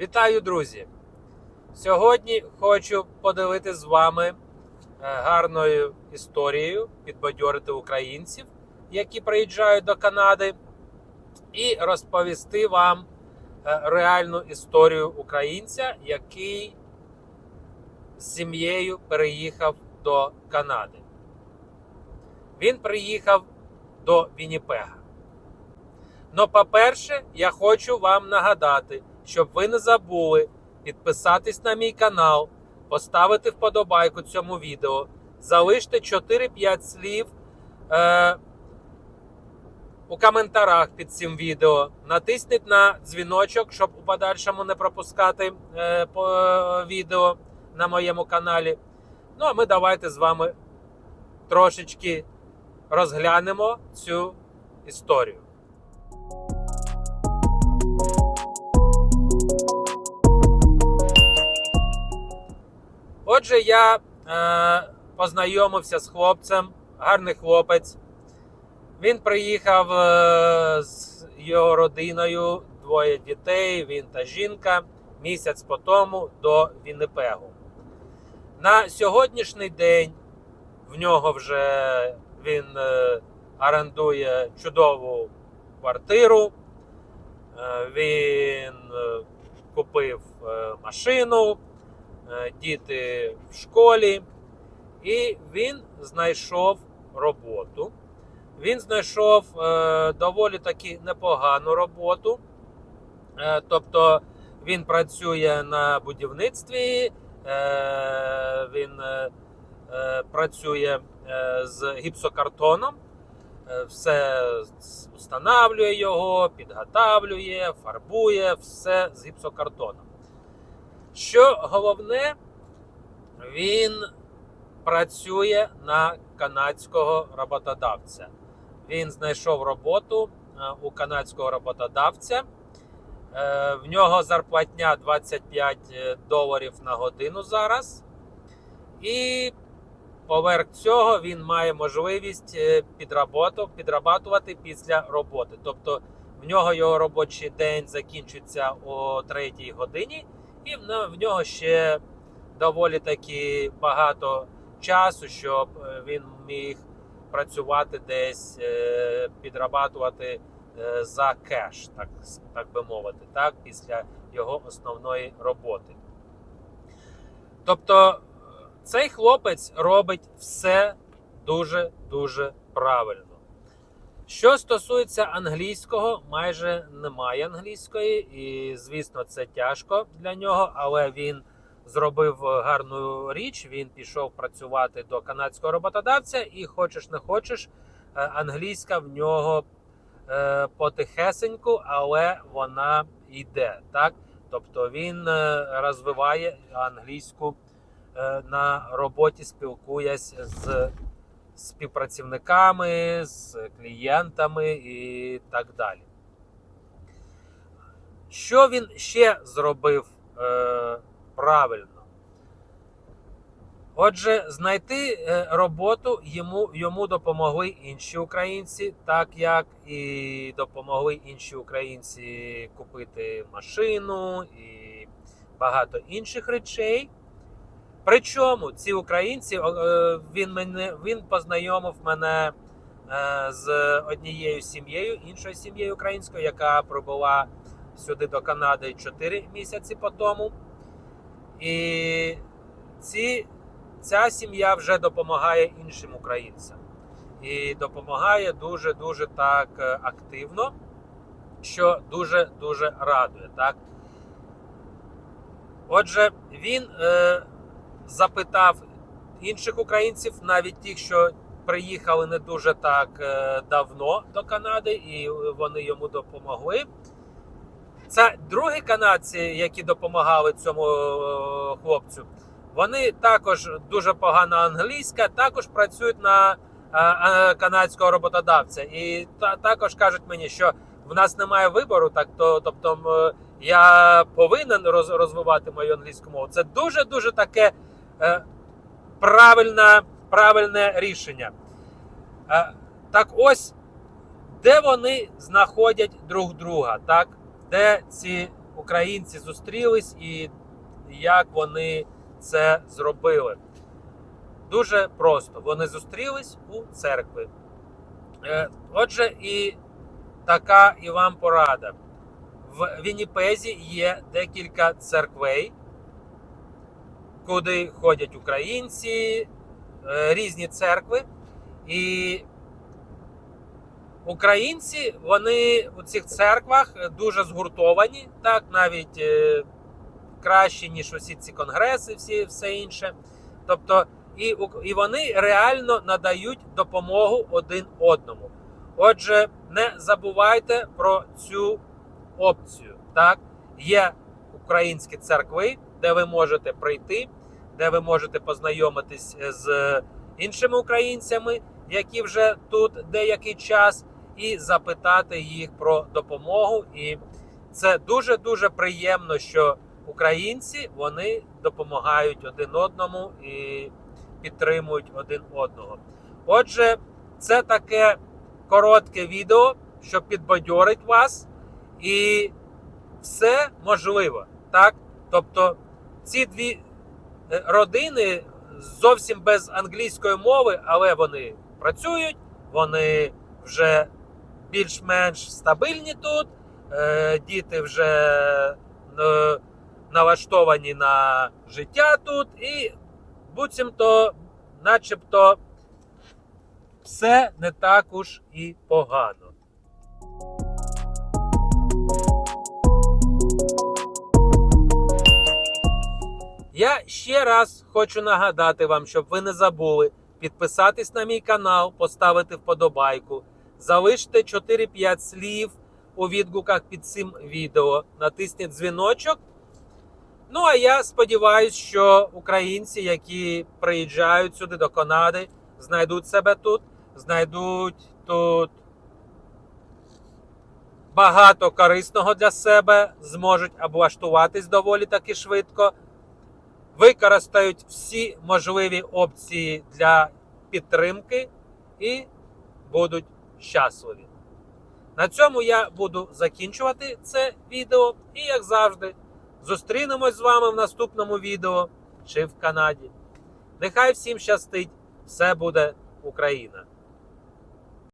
Вітаю, друзі! Сьогодні хочу поділитися з вами е, гарною історією, підбадьорити українців, які приїжджають до Канади, і розповісти вам е, реальну історію українця, який з сім'єю переїхав до Канади. Він приїхав до Вінніпега. Ну, по-перше, я хочу вам нагадати, щоб ви не забули підписатись на мій канал, поставити вподобайку цьому відео, залиште 4-5 слів е, у коментарях під цим відео, натисніть на дзвіночок, щоб у подальшому не пропускати е, по, відео на моєму каналі. Ну, а ми давайте з вами трошечки розглянемо цю історію. Отже, я е, познайомився з хлопцем, гарний хлопець. Він приїхав е, з його родиною, двоє дітей, він та жінка, місяць по тому до Віннипегу. На сьогоднішній день в нього вже він е, орендує чудову квартиру, е, він е, купив е, машину, діти в школі, і він знайшов роботу. Він знайшов е, доволі таки непогану роботу. Е, тобто він працює на будівництві, е, він е, е, працює е, з гіпсокартоном, е, все встановлює його, підготавлює, фарбує, все з гіпсокартоном. Що головне, він працює на канадського роботодавця. Він знайшов роботу е, у канадського роботодавця. Е, В нього зарплатня 25 доларів на годину зараз. І поверх цього він має можливість е, підрабатувати після роботи. Тобто в нього його робочий день закінчиться о 3 годині, і в в нього ще доволі таки багато часу, щоб е, він міг працювати десь, е, підрабатувати е, за кеш, так, так би мовити, так, після його основної роботи. Тобто цей хлопець робить все дуже-дуже правильно. Що стосується англійського, майже немає англійської, і, звісно, це тяжко для нього, але він зробив гарну річ. Він пішов працювати до канадського роботодавця, і хочеш не хочеш, е, англійська в нього е, потихесеньку, але вона йде. Так? Тобто він е, розвиває англійську е, на роботі, спілкуясь з співпрацівниками, з клієнтами і так далі. Що він ще зробив е, правильно? Отже, знайти е, роботу йому, йому допомогли інші українці, так як і допомогли інші українці купити машину і багато інших речей. Причому ці українці, е, він мене він познайомив мене е, з однією сім'єю, іншою сім'єю українською, яка прибула сюди до Канади 4 місяці по тому. І ці, ця сім'я вже допомагає іншим українцям. І допомагає дуже-дуже так е, активно, що дуже-дуже радує. Так? Отже, він запитав інших українців, навіть тих, що приїхали не дуже так е, давно до Канади, і вони йому допомогли. Це другі канадці, які допомагали цьому е, хлопцю. Вони також дуже погана англійська, також працюють на е, канадського роботодавця. І та, також кажуть мені, що в нас немає вибору, так то тобто я повинен розвивати мою англійську мову. Це дуже дуже таке правильне, правильне рішення. Е, так ось, де вони знаходять друг друга, так? Де ці українці зустрілись і як вони це зробили. Дуже просто. Вони зустрілись у церкві. Е, Отже, і така і вам порада. В Вінніпезі є декілька церквей, куди ходять українці, е, різні церкви. І українці, вони у цих церквах дуже згуртовані, так, навіть е, краще, ніж усі ці конгреси, всі, все інше. Тобто, і, і вони реально надають допомогу один одному. Отже, не забувайте про цю опцію. Так? Є українські церкви, де ви можете прийти, де ви можете познайомитись з іншими українцями, які вже тут деякий час, і запитати їх про допомогу. І це дуже дуже приємно, що українці вони допомагають один одному і підтримують один одного. Отже, це таке коротке відео, що підбадьорить вас, і все можливо. Так? Тобто ці дві е, родини зовсім без англійської мови, але вони працюють, вони вже більш-менш стабільні тут, е, діти вже е, налаштовані на життя тут, і буцімто, начебто, все не так уж і погано. Я ще раз хочу нагадати вам, щоб ви не забули підписатись на мій канал, поставити вподобайку, залиште 4-5 слів у відгуках під цим відео, натисніть дзвіночок. Ну а я сподіваюся, що українці, які приїжджають сюди до Канади, знайдуть себе тут, знайдуть тут багато корисного для себе, зможуть облаштуватись доволі таки швидко використають всі можливі опції для підтримки і будуть щасливі. На цьому я буду закінчувати це відео. І, як завжди, зустрінемось з вами в наступному відео чи в Канаді. Нехай всім щастить! Все буде Україна!